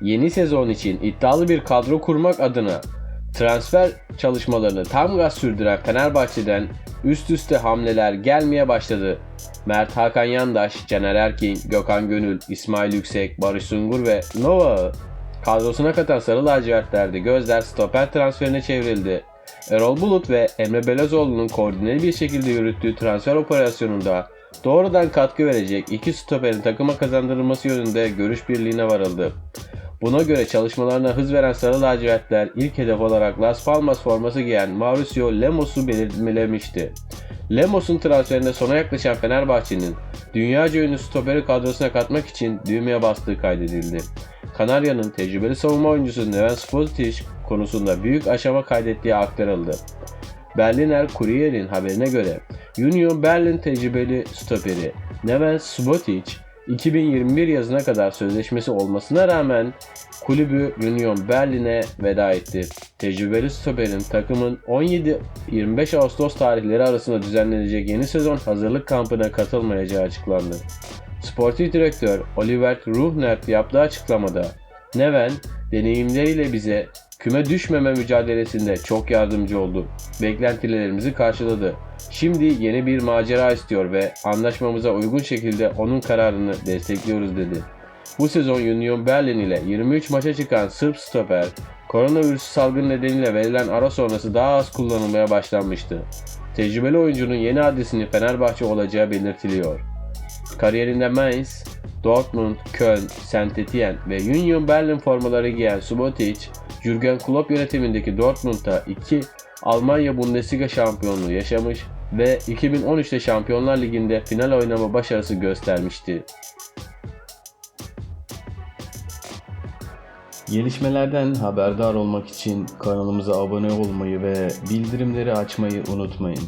yeni sezon için iddialı bir kadro kurmak adına transfer çalışmalarını tam gaz sürdüren Fenerbahçe'den üst üste hamleler gelmeye başladı. Mert Hakan Yandaş, Caner Erkin, Gökhan Gönül, İsmail Yüksek, Barış Sungur ve Nova'ı kadrosuna katan Sarı Lacivertler'de gözler stoper transferine çevrildi. Erol Bulut ve Emre Belözoğlu'nun koordineli bir şekilde yürüttüğü transfer operasyonunda doğrudan katkı verecek iki stoperin takıma kazandırılması yönünde görüş birliğine varıldı. Buna göre çalışmalarına hız veren Sarı Lacivertler ilk hedef olarak Las Palmas forması giyen Mauricio Lemos'u belirlemişti. Lemos'un transferinde sona yaklaşan Fenerbahçe'nin dünyaca ünlü stoperi kadrosuna katmak için düğmeye bastığı kaydedildi. Kanarya'nın tecrübeli savunma oyuncusu Neven Spotic konusunda büyük aşama kaydettiği aktarıldı. Berliner Kurier'in haberine göre Union Berlin tecrübeli stoperi Neven Subotic 2021 yazına kadar sözleşmesi olmasına rağmen kulübü Union Berlin'e veda etti. Tecrübeli stoperin takımın 17-25 Ağustos tarihleri arasında düzenlenecek yeni sezon hazırlık kampına katılmayacağı açıklandı. Sportif direktör Oliver Ruhnert yaptığı açıklamada Neven deneyimleriyle bize küme düşmeme mücadelesinde çok yardımcı oldu. Beklentilerimizi karşıladı. Şimdi yeni bir macera istiyor ve anlaşmamıza uygun şekilde onun kararını destekliyoruz dedi. Bu sezon Union Berlin ile 23 maça çıkan Sırp stoper, koronavirüs salgını nedeniyle verilen ara sonrası daha az kullanılmaya başlanmıştı. Tecrübeli oyuncunun yeni adresinin Fenerbahçe olacağı belirtiliyor. Kariyerinde Mainz, Dortmund, Köln, Saint Etienne ve Union Berlin formaları giyen Subotic, Jurgen Klopp yönetimindeki Dortmund'da 2 Almanya Bundesliga şampiyonluğu yaşamış ve 2013'te Şampiyonlar Ligi'nde final oynama başarısı göstermişti. Gelişmelerden haberdar olmak için kanalımıza abone olmayı ve bildirimleri açmayı unutmayın.